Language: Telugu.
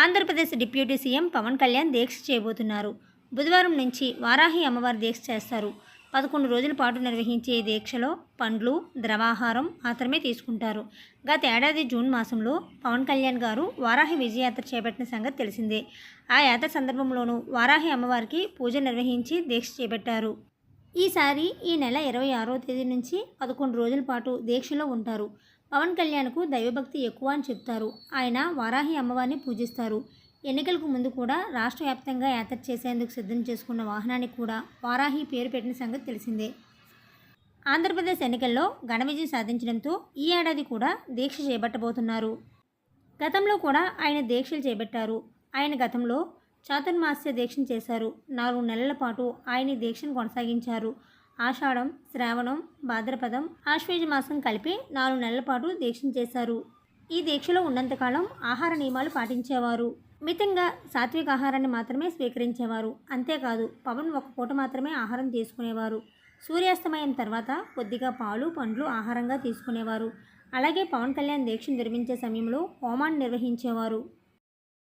ఆంధ్రప్రదేశ్ డిప్యూటీ సీఎం పవన్ కళ్యాణ్ దీక్ష చేయబోతున్నారు. బుధవారం నుంచి వారాహి అమ్మవారి దీక్ష చేస్తారు. పదకొండు రోజుల పాటు నిర్వహించే దీక్షలో పండ్లు ద్రవాహారం మాత్రమే తీసుకుంటారు. గత ఏడాది జూన్ మాసంలో పవన్ కళ్యాణ్ గారు వారాహి విజయయాత్ర చేపట్టిన సంగతి తెలిసిందే. ఆ యాత్ర సందర్భంలోనూ వారాహి అమ్మవారికి పూజ నిర్వహించి దీక్ష చేపట్టారు. ఈసారి ఈ నెల ఇరవై ఆరో తేదీ నుంచి పదకొండు రోజుల పాటు దీక్షలో ఉంటారు. పవన్ కళ్యాణ్కు దైవభక్తి ఎక్కువ అని చెప్తారు. ఆయన వారాహి అమ్మవారిని పూజిస్తారు. ఎన్నికలకు ముందు కూడా రాష్ట్ర వ్యాప్తంగా యాత్ర చేసేందుకు సిద్ధం చేసుకున్న వాహనానికి కూడా వారాహి పేరు పెట్టిన సంగతి తెలిసిందే. ఆంధ్రప్రదేశ్ ఎన్నికల్లో ఘన విజయం సాధించడంతో ఈ ఏడాది కూడా దీక్ష చేపట్టబోతున్నారు. గతంలో కూడా ఆయన దీక్షలు చేపట్టారు. ఆయన గతంలో చాతుర్మాస్య దీక్షను చేశారు. నాలుగు నెలల పాటు ఆయన దీక్షను కొనసాగించారు. ఆషాఢం శ్రావణం భాద్రపదం ఆశ్వేజ మాసం కలిపి నాలుగు నెలల పాటు దీక్షను చేశారు. ఈ దీక్షలో ఉన్నంతకాలం ఆహార నియమాలు పాటించేవారు. మితంగా సాత్విక ఆహారాన్ని మాత్రమే స్వీకరించేవారు. అంతేకాదు పవన్ ఒక పూట మాత్రమే ఆహారం తీసుకునేవారు. సూర్యాస్తమయం తర్వాత కొద్దిగా పాలు పండ్లు ఆహారంగా తీసుకునేవారు. అలాగే పవన్ కళ్యాణ్ దీక్షను నిర్మించే సమయంలో హోమాన్ని నిర్వహించేవారు.